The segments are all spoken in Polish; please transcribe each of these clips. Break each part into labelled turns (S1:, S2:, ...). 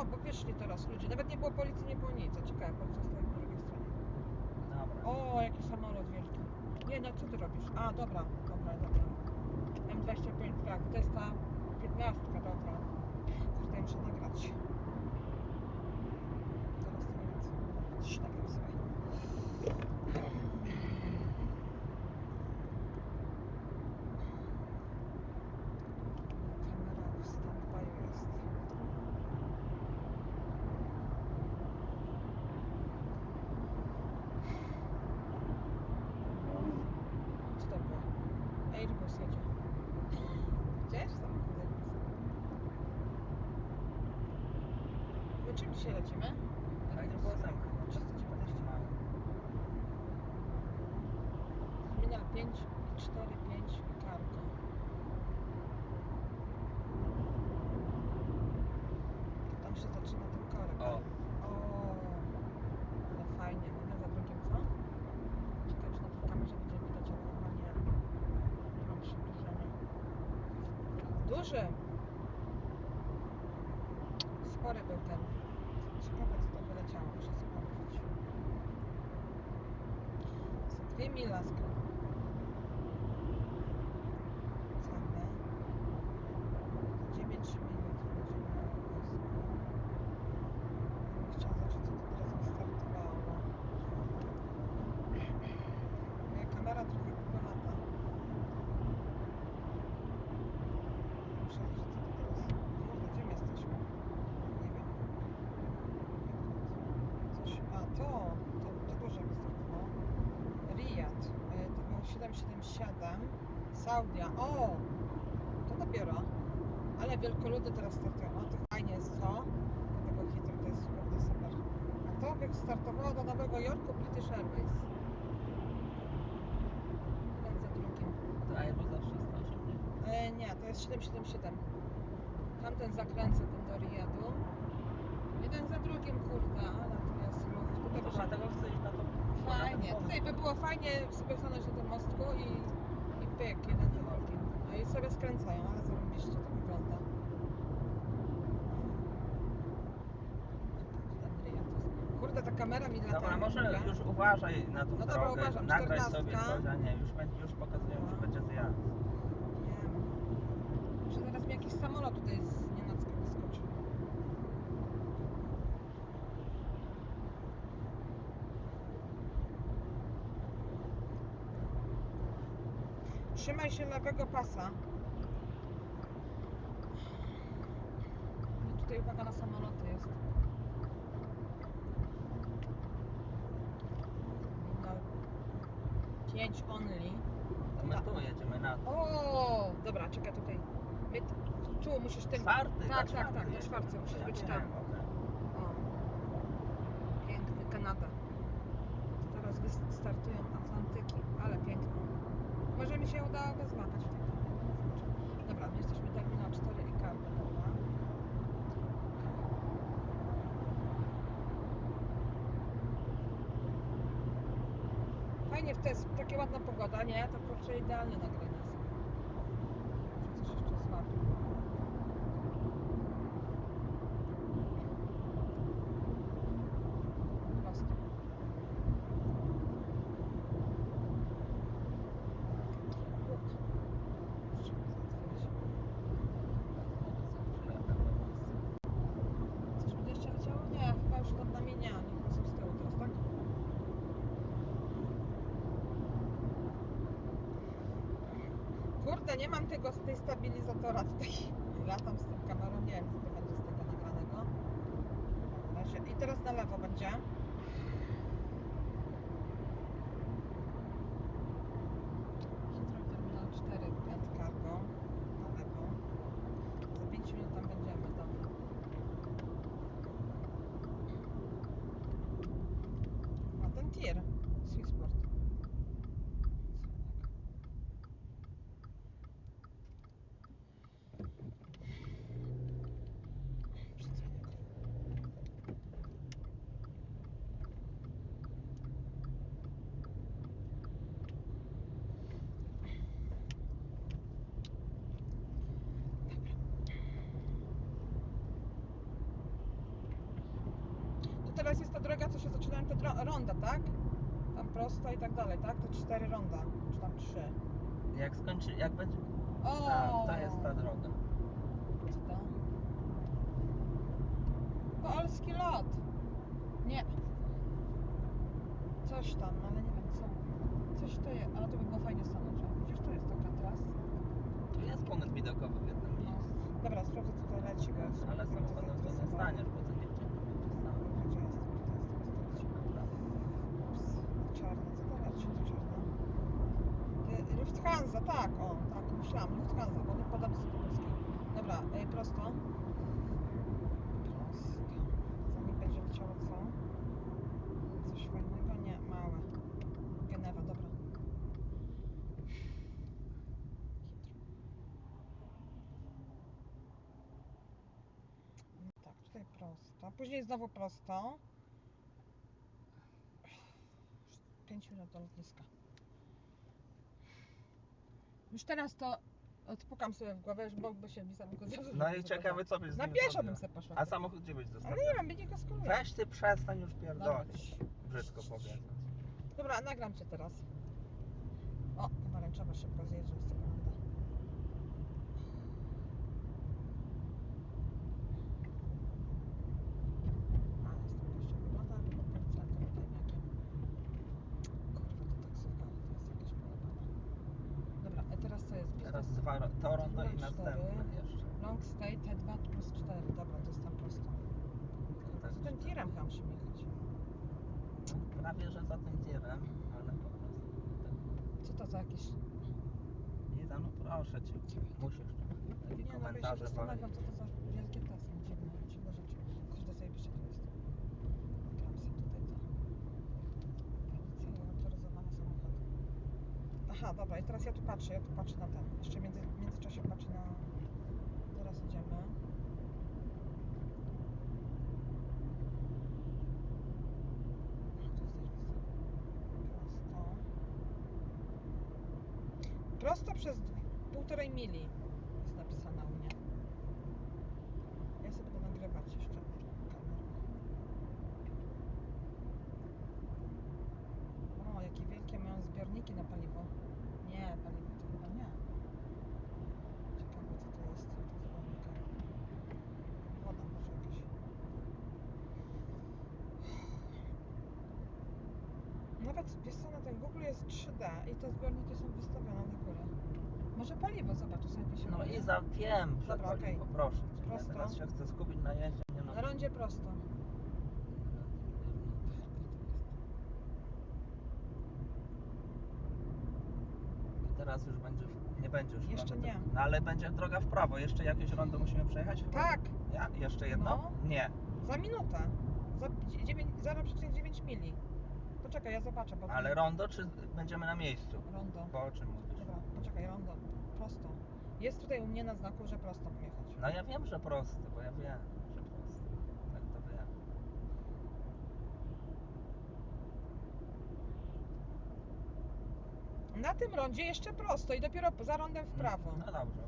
S1: O, bo wyszli teraz ludzie. Nawet nie było policji, nie było nic. A Czekaj, policja stoi po drugiej stronie.
S2: Dobra.
S1: O, jaki samolot wielki. Nie, no co ty robisz? A, dobra, dobra, dobra. M25, tak, to jest ta 15, dobra. Ja muszę nagrać. Teraz to nie wiem, coś nagram sobie. Kamera w stand-by jest. Co to było? Airbus jedzie. Widziałeś samochód Airbus? My czym dzisiaj lecimy?
S2: Tak, nie było zamku.
S1: 319. Terminal 5 i 4, 5 i cargo. Tam się zaczyna ten korek.
S2: O.
S1: O, ale fajnie. Jeden za drugim, co? Ciekawe, czy na tej kamerze będzie widać, ale chyba nie. Nie mam przybliżenia. Duży! Spory był ten. Ciekawe, co to wyleciało. Muszę sprawdzić. Za dwie mila skręt. Cenne. 9 minut będziemy na wojsku. Chciałam zobaczyć, co to teraz wystartowało. Moja kamera trochę lata. Muszę zobaczyć, co to teraz... Kurde, gdzie my jesteśmy? Nie wiem. Coś... A, to! To, to dużo wystartowało. Riyadh. Y, To było 777. Saudia. O! To dopiero. Ale wielkoludy teraz startują. O, to fajnie jest, co? Tego hitru to jest super. A to by startowało do Nowego Jorku British Airways. Jeden za drugim.
S2: To Airbus zawsze nasze, nie?
S1: E, nie, to jest 777. Tamten zakręca ten do Riyadu. Jeden za drugim, kurde, ale tu jest ruch. Tutaj
S2: To
S1: by się...
S2: dlatego chcę iść na to.
S1: Fajnie. Tutaj by było fajnie sobie stanąć na tym mostku i pyk, jeden drugim. No i sobie skręcają, ale zarobiście to wygląda. Kurde, ta kamera mi lata.
S2: Dobra, może
S1: mówię.
S2: już uważaj na tą
S1: No dobra,
S2: drogę.
S1: uważam,
S2: Nagraj
S1: 14.
S2: sobie coś, a nie, już, będzie- już pokazują, że będzie zjazd.
S1: Wiem. Że zaraz mi jakiś samolot tutaj z Trzymaj się lewego pasa. I tutaj uwaga na samoloty jest. No. 5 only.
S2: To my tu jedziemy na to.
S1: O, dobra, czekaj tutaj. My, tu musisz ten.
S2: Czwarty, na
S1: Tak, tak,
S2: czwarty
S1: tak, na
S2: jedziemy.
S1: czwarty musisz
S2: Ja
S1: być
S2: wiem,
S1: tam.
S2: okej.
S1: O. Piękny Kanada. Teraz wystartują Atlantyki, ale piękno. Może mi złapać w tej Dobra, my jesteśmy terminal 4 i dobra. Fajnie, w jest takie ładna pogoda, nie? To kurczę idealnie nagrania są. Może coś jeszcze złapię. Prosto. Łuk. Musimy załatwić. Coś będzie jeszcze leciało? Nie, chyba już nad nami nie. Oni chyba są z tyłu teraz, tak? Kurde, nie mam tego, tej stabilizatora tutaj. Latam z tą kamerą, nie wiem co to będzie z tego nagranego. I teraz na lewo będzie. Heathrow Terminal 4, Pent Cargo. Na lewo. Za 5 minut tam będziemy, dobra. A ten tir. Swissport. Przydzwonię go. teraz jest ta droga, zaczynają te ronda, tak? Tam prosto i tak dalej, tak? To cztery ronda, czy tam trzy.
S2: Jak skończy, jak będzie...
S1: O!
S2: Tak, to jest ta droga.
S1: Co to? Polski lot. Nie. Coś tam, ale nie wiem co. Coś to jest, ale to by było fajnie stanąć. Widzisz, to jest taka trasa.
S2: Tu jest punkt widokowy w jednym
S1: No.
S2: miejscu.
S1: Dobra, sprawdzę co tutaj leci, bo
S2: Ale samochodem to nie staniesz, bo to nie wciągnie
S1: Gdzie jest? Gdzie jest? Ups, Czarne, co to leci? To czarne. Ty- Lufthansa, tak, o, myślałam, Lufthansa, bo nie podam sobie do polskiej. Dobra, prosto. Prosto. Za nim będzie leciało co? Coś fajnego? Nie, małe. Genewa, dobra. No tak, tutaj prosto. Później znowu prosto. 5 minut do lotniska. Już teraz to odpukam sobie w głowę, bo by się mi samochód zepsuł.
S2: No i ciekawe co byś z
S1: Na
S2: nim
S1: pieszo bym sobie poszła.
S2: A samochód gdzie byś
S1: Ale
S2: zostawił?
S1: nie wiem, będzie go skoluje.
S2: Weź ty przestań już pierdolić. Brzydko powiem.
S1: Dobra, nagram cię teraz. O, pomarańczowa szybko zjeżdża z tego ronda. A, jestem gościem. Wygląda jak policjantem tajniakiem. Kurwa, to taksówka, to jest jakaś pojebana. Dobra, a teraz co jest?
S2: Teraz
S1: Business
S2: dwa, ro- to rondo i
S1: cztery.
S2: jeszcze.
S1: Long stay T2 plus 4. Dobra, to jest tam prosto.
S2: Tak,
S1: Z tym tirem chyba musimy jechać.
S2: Prawie, że za tym tirem, ale po prostu.
S1: Co to za jakieś...
S2: Iza, no proszę cię. Musisz. Takie
S1: Nie no, ja się
S2: komentarze
S1: zastanawiam,
S2: walić.
S1: co to za wielkie te są, dziwne, dziwne rzeczy. Kurde, zajebiście to jest. Gram sobie tutaj to. Policja i autoryzowane samochody. Aha, dobra, i teraz ja tu patrzę, ja tu patrzę na ten. Jeszcze między, w międzyczasie patrzę na... Teraz idziemy. Tu jest Prosto. Prosto przez dw- półtorej mili jest napisane u mnie. Ja sobie będę nagrywać jeszcze kamerą. O, jakie wielkie mają zbiorniki na paliwo. Nie, paliwo to chyba nie. Ciekawe co to jest w tych zbiornikach. Woda może jakaś. Nawet wiesz co, na tym Google jest 3D i te zbiorniki są wystawione na górę. Może paliwo, zobacz, to są jakieś
S2: No i za wiem,
S1: Dobra, okej.
S2: poproszę cię. Ja
S1: Prosto.
S2: teraz się chcę skupić na jeździe, nie na...
S1: Na rondzie prosto.
S2: I teraz już będzie, nie będzie już
S1: Jeszcze
S2: rondo.
S1: nie.
S2: No ale będzie droga w prawo, jeszcze jakieś rondo musimy przejechać? chyba?
S1: Tak,
S2: Ja? Jeszcze jedno?
S1: No.
S2: Nie.
S1: za minutę. Za dziewięć- 0,9 mili. Poczekaj, ja zobaczę, bo...
S2: Ale rondo, czy będziemy na miejscu?
S1: Rondo.
S2: Bo o czym mówisz?
S1: Dobra, poczekaj, rondo. Prosto. Jest tutaj u mnie na znaku, że prosto mam jechać.
S2: No ja wiem, że prosto, bo ja wiem, że prosto. Tak to wiem.
S1: Na tym rondzie jeszcze prosto i dopiero za rondem w prawo.
S2: No dobrze.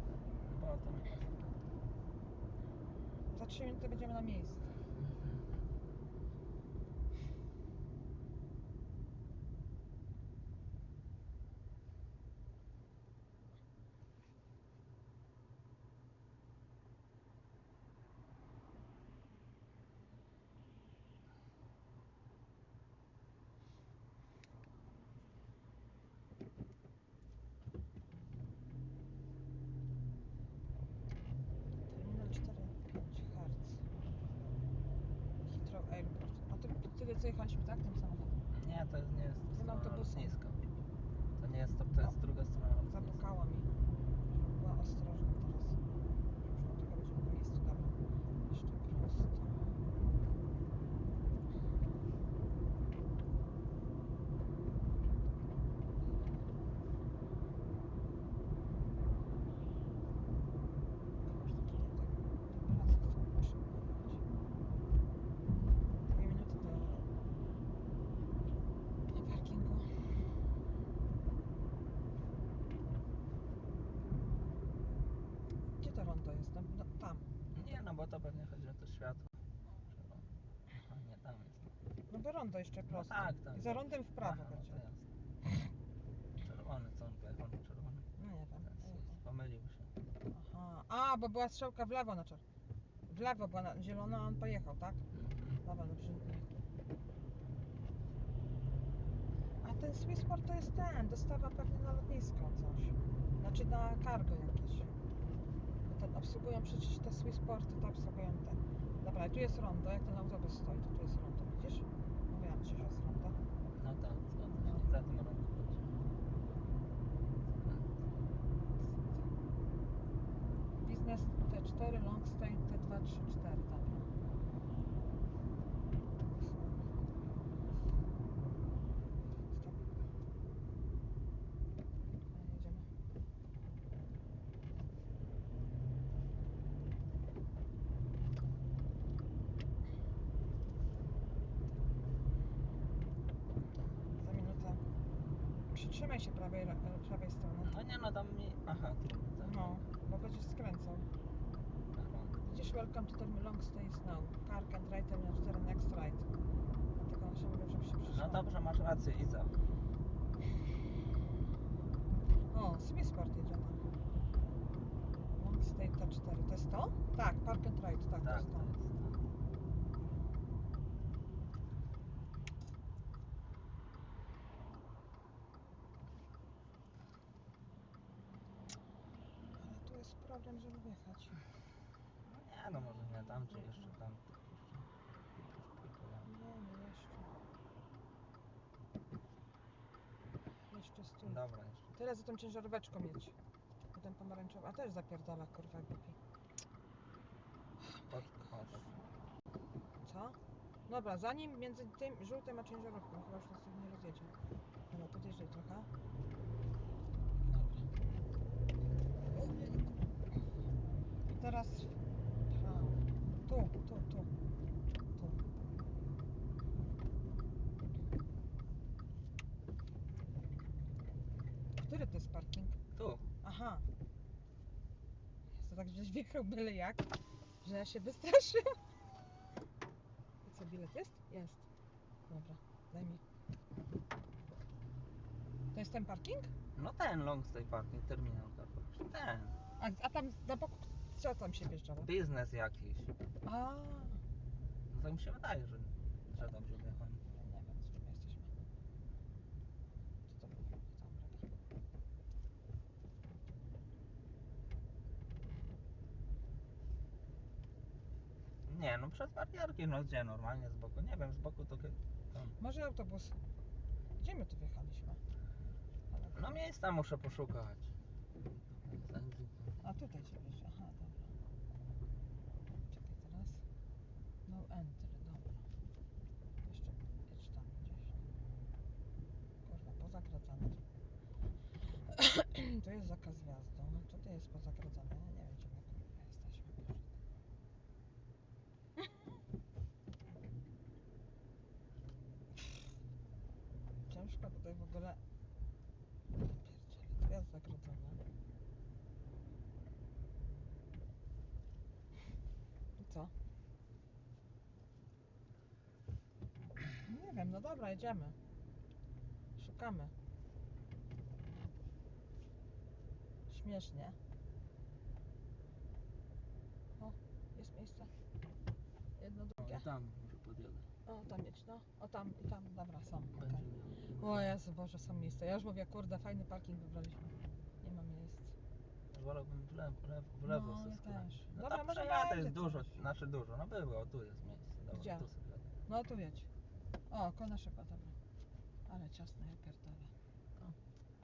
S2: Bo o to mi chodzi.
S1: Za 3 minuty będziemy na miejscu. Terminal 4, 5 Hertz. Heathrow Airport. A ty, ty co jechaliśmy, tak? Tym samochodem.
S2: Nie, to jest, nie jest
S1: Tym
S2: strona
S1: autobusem.
S2: lotniska. To nie jest to, to jest druga strona lotniska.
S1: Zapukało mi. Była ostrożna teraz. Już do tego będziemy na miejscu. Dobra. Jeszcze prosto. Dwie minuty do na parkingu. Gdzie to rondo jest? No, no, tam.
S2: Nie, no bo to pewnie chodzi o to światło. Aha, nie, tam jest.
S1: rondo jeszcze
S2: No
S1: prosto.
S2: tak, tak.
S1: I za rondem w prawo
S2: Aha, no
S1: będzie.
S2: to jasne. Czerwony, co on na czerwony?
S1: No nie wiem.
S2: Jezus, Pomylił się.
S1: Aha. A, bo była strzałka w lewo na czerw. W lewo była na zielona, a on pojechał, tak? Dobra, dobrze. A ten Swissport to jest ten, dostawa pewnie na lotnisko coś. Znaczy na cargo jakieś obsługują przecież te Swiss Porty, obsługują te. Dobra, tu jest rondo, jak ten autobus stoi, to tu jest rondo, widzisz? Mówiłam Ci, że jest rondo.
S2: No tak, zgadzam się, za tym rondo chodzi.
S1: Biznes T4, Longstein T234. Przytrzymaj się prawej, e, prawej strony.
S2: No nie no, tam mi... Aha, tak.
S1: No, bo będziesz skręcał. Widzisz, welcome to terminal long stay now. Car and right terminal 4 next right. Dlatego on się mówił, żeby się
S2: No
S1: przytrzymał.
S2: dobrze, masz rację, Iza.
S1: O, Swissport jedzie tam. Long stay T4. To jest to? Tak, park and ride, tak, to
S2: Tak,
S1: jest
S2: to
S1: to.
S2: jest to.
S1: Ale tu jest problem, żeby wjechać.
S2: No nie no, może nie tam, czy jeszcze tam. tylko jeszcze- tylko tam.
S1: Nie, nie, jeszcze. Jeszcze stój.
S2: Dobra.
S1: Tyle za tą ciężaróweczką mieć. Potem pomarańczowy. A też zapierdala, kurwa, głupi.
S2: O, tak.
S1: Co? Dobra, zanim między tym żółtym a ciężarówką, chyba już nas nie rozjedzie. Dobra, podjeżdżaj trochę. Dobra. I teraz tu, tu. Tu. Który to jest parking?
S2: Tu.
S1: Aha. Jest to tak, żeś wjechał byle jak, że ja się wystraszyłam. I co, bilet jest? Jest. Dobra, daj mi. To jest ten parking?
S2: No ten long stay parking, terminal car park. Ten.
S1: A, a tam na boku, co tam się wjeżdżało?
S2: Biznes jakiś.
S1: A,
S2: No tak mi się wydaje, że, że dobrze wjechałem.
S1: ja nie wiem, z czym jesteśmy. Co to było? Co tam robię?
S2: Nie, no przez barierki, no gdzie normalnie z boku. Nie wiem, z boku to... Tam.
S1: Może autobus. Gdzie my tu wjechaliśmy? Ale...
S2: No miejsca muszę poszukać.
S1: A tutaj się wjeżdża. Aha, dobra. Czekaj teraz. No entry, dobra. Jeszcze jedź tam gdzieś. Kurwa, pozagradzane. to jest zakaz wjazdu. Tutaj jest pozagradzane. Ja nie wiem, gdzie my kurwa jesteśmy. Boże. Ciężko tutaj w ogóle. I co? Nie wiem, no dobra, jedziemy. Szukamy. Śmiesznie. O, jest miejsce. Jedno, drugie.
S2: Tam może podjadę.
S1: O, tam jedź, no. O, tam i tam, dobra, są. Okej. O Jezu, Boże, są miejsca. Ja już mówię, kurde, fajny parking wybraliśmy. Nie ma miejsc.
S2: Wolałbym w lewo, w lewo, w lewo
S1: No, ja też.
S2: No
S1: Dobra,
S2: tam
S1: może
S2: przejadę,
S1: będzie
S2: jest dużo, znaczy dużo, no było, tu jest miejsce. Dobra,
S1: Gdzie?
S2: tu sobie.
S1: No, tu jedź. O, koło naszego, dobra. Ale ciasno, ja pierdolę.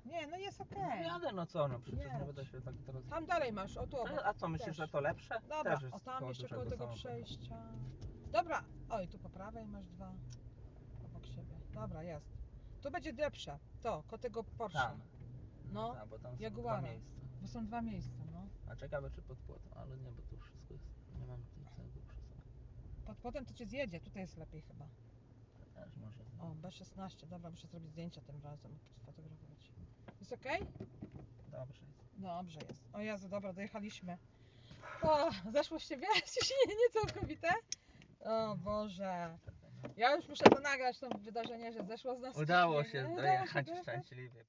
S1: Nie, no jest
S2: No
S1: okej.
S2: jadę, no co, no przecież
S1: Jedź.
S2: nie będę się tak teraz...
S1: Tam dalej masz, o tu obok.
S2: A co, myślisz,
S1: też.
S2: że to lepsze?
S1: Dobra,
S2: Też jest
S1: o tam
S2: koło
S1: jeszcze koło
S2: dużego
S1: tego
S2: samochodu.
S1: przejścia. Dobra, oj, tu po prawej masz dwa. Obok siebie. Dobra, jest. Tu będzie lepsze. To, koło tego Porsche.
S2: Tam.
S1: No,
S2: tak, bo tam są
S1: Jaguara.
S2: dwa miejsca.
S1: Bo są dwa miejsca, no.
S2: A ciekawe czy pod płotą, ale nie, bo tu wszystko jest, nie mam tego przy sobie.
S1: Pod, potem to cię zjedzie, tutaj jest lepiej chyba.
S2: Też może
S1: O, B16, dobra, muszę zrobić zdjęcia tym razem, sfotografować. Jest okej?
S2: Dobrze jest.
S1: Dobrze jest. O Jezu, dobra, dojechaliśmy. O, zeszło z ciebie ciśnienie całkowite? O Boże. Ja już muszę to nagrać, to wydarzenie, że zeszło z nas
S2: Udało się
S1: dojechać.
S2: szczęśliwie.